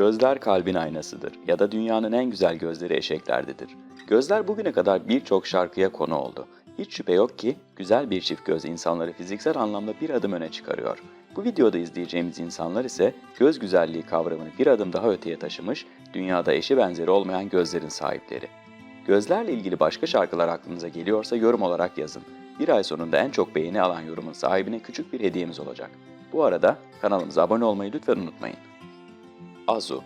Gözler kalbin aynasıdır ya da dünyanın en güzel gözleri eşeklerdedir. Gözler bugüne kadar birçok şarkıya konu oldu. Hiç şüphe yok ki güzel bir çift göz insanları fiziksel anlamda bir adım öne çıkarıyor. Bu videoda izleyeceğimiz insanlar ise göz güzelliği kavramını bir adım daha öteye taşımış, dünyada eşi benzeri olmayan gözlerin sahipleri. Gözlerle ilgili başka şarkılar aklınıza geliyorsa yorum olarak yazın. Bir ay sonunda en çok beğeni alan yorumun sahibine küçük bir hediyemiz olacak. Bu arada kanalımıza abone olmayı lütfen unutmayın. Azu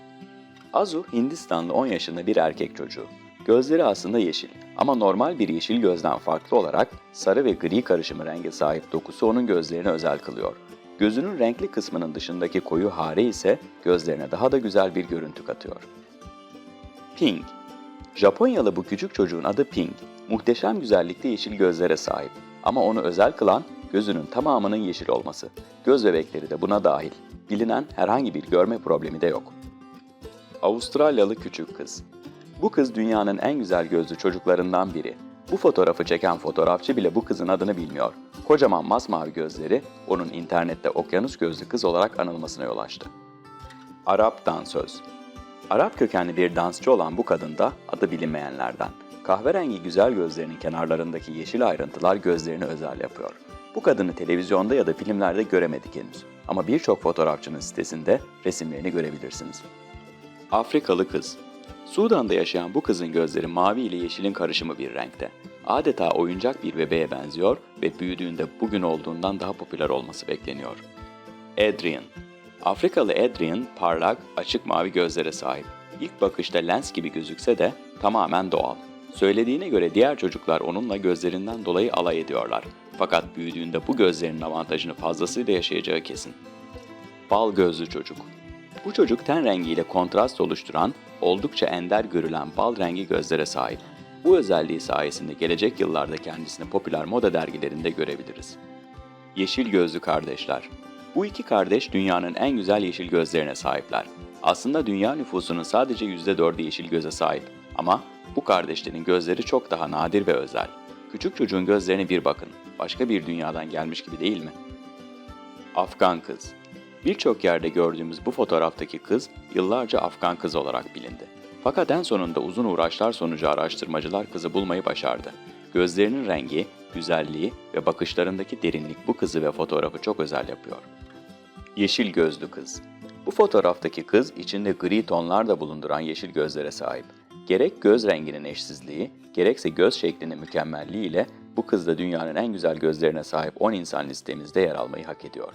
Azu, Hindistanlı 10 yaşında bir erkek çocuğu. Gözleri aslında yeşil ama normal bir yeşil gözden farklı olarak sarı ve gri karışımı renge sahip dokusu onun gözlerini özel kılıyor. Gözünün renkli kısmının dışındaki koyu hare ise gözlerine daha da güzel bir görüntü katıyor. Pink Japonyalı bu küçük çocuğun adı Pink. Muhteşem güzellikte yeşil gözlere sahip. Ama onu özel kılan gözünün tamamının yeşil olması. Göz bebekleri de buna dahil. Bilinen herhangi bir görme problemi de yok. Avustralyalı küçük kız. Bu kız dünyanın en güzel gözlü çocuklarından biri. Bu fotoğrafı çeken fotoğrafçı bile bu kızın adını bilmiyor. Kocaman masmavi gözleri onun internette okyanus gözlü kız olarak anılmasına yol açtı. Arap dansöz. Arap kökenli bir dansçı olan bu kadın da adı bilinmeyenlerden. Kahverengi güzel gözlerinin kenarlarındaki yeşil ayrıntılar gözlerini özel yapıyor. Bu kadını televizyonda ya da filmlerde göremedik henüz. Ama birçok fotoğrafçının sitesinde resimlerini görebilirsiniz. Afrikalı kız. Sudan'da yaşayan bu kızın gözleri mavi ile yeşilin karışımı bir renkte. Adeta oyuncak bir bebeğe benziyor ve büyüdüğünde bugün olduğundan daha popüler olması bekleniyor. Adrian Afrikalı Adrian parlak, açık mavi gözlere sahip. İlk bakışta lens gibi gözükse de tamamen doğal. Söylediğine göre diğer çocuklar onunla gözlerinden dolayı alay ediyorlar. Fakat büyüdüğünde bu gözlerinin avantajını fazlasıyla yaşayacağı kesin. Bal gözlü çocuk. Bu çocuk ten rengiyle kontrast oluşturan, oldukça ender görülen bal rengi gözlere sahip. Bu özelliği sayesinde gelecek yıllarda kendisini popüler moda dergilerinde görebiliriz. Yeşil gözlü kardeşler. Bu iki kardeş dünyanın en güzel yeşil gözlerine sahipler. Aslında dünya nüfusunun sadece %4'ü yeşil göze sahip. Ama bu kardeşlerin gözleri çok daha nadir ve özel. Küçük çocuğun gözlerine bir bakın. Başka bir dünyadan gelmiş gibi değil mi? Afgan kız. Birçok yerde gördüğümüz bu fotoğraftaki kız yıllarca Afgan kız olarak bilindi. Fakat en sonunda uzun uğraşlar sonucu araştırmacılar kızı bulmayı başardı. Gözlerinin rengi, güzelliği ve bakışlarındaki derinlik bu kızı ve fotoğrafı çok özel yapıyor. Yeşil gözlü kız. Bu fotoğraftaki kız içinde gri tonlar da bulunduran yeşil gözlere sahip. Gerek göz renginin eşsizliği, gerekse göz şeklinin mükemmelliği ile bu kız da dünyanın en güzel gözlerine sahip 10 insan listemizde yer almayı hak ediyor.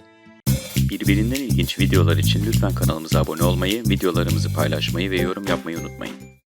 Birbirinden ilginç videolar için lütfen kanalımıza abone olmayı, videolarımızı paylaşmayı ve yorum yapmayı unutmayın.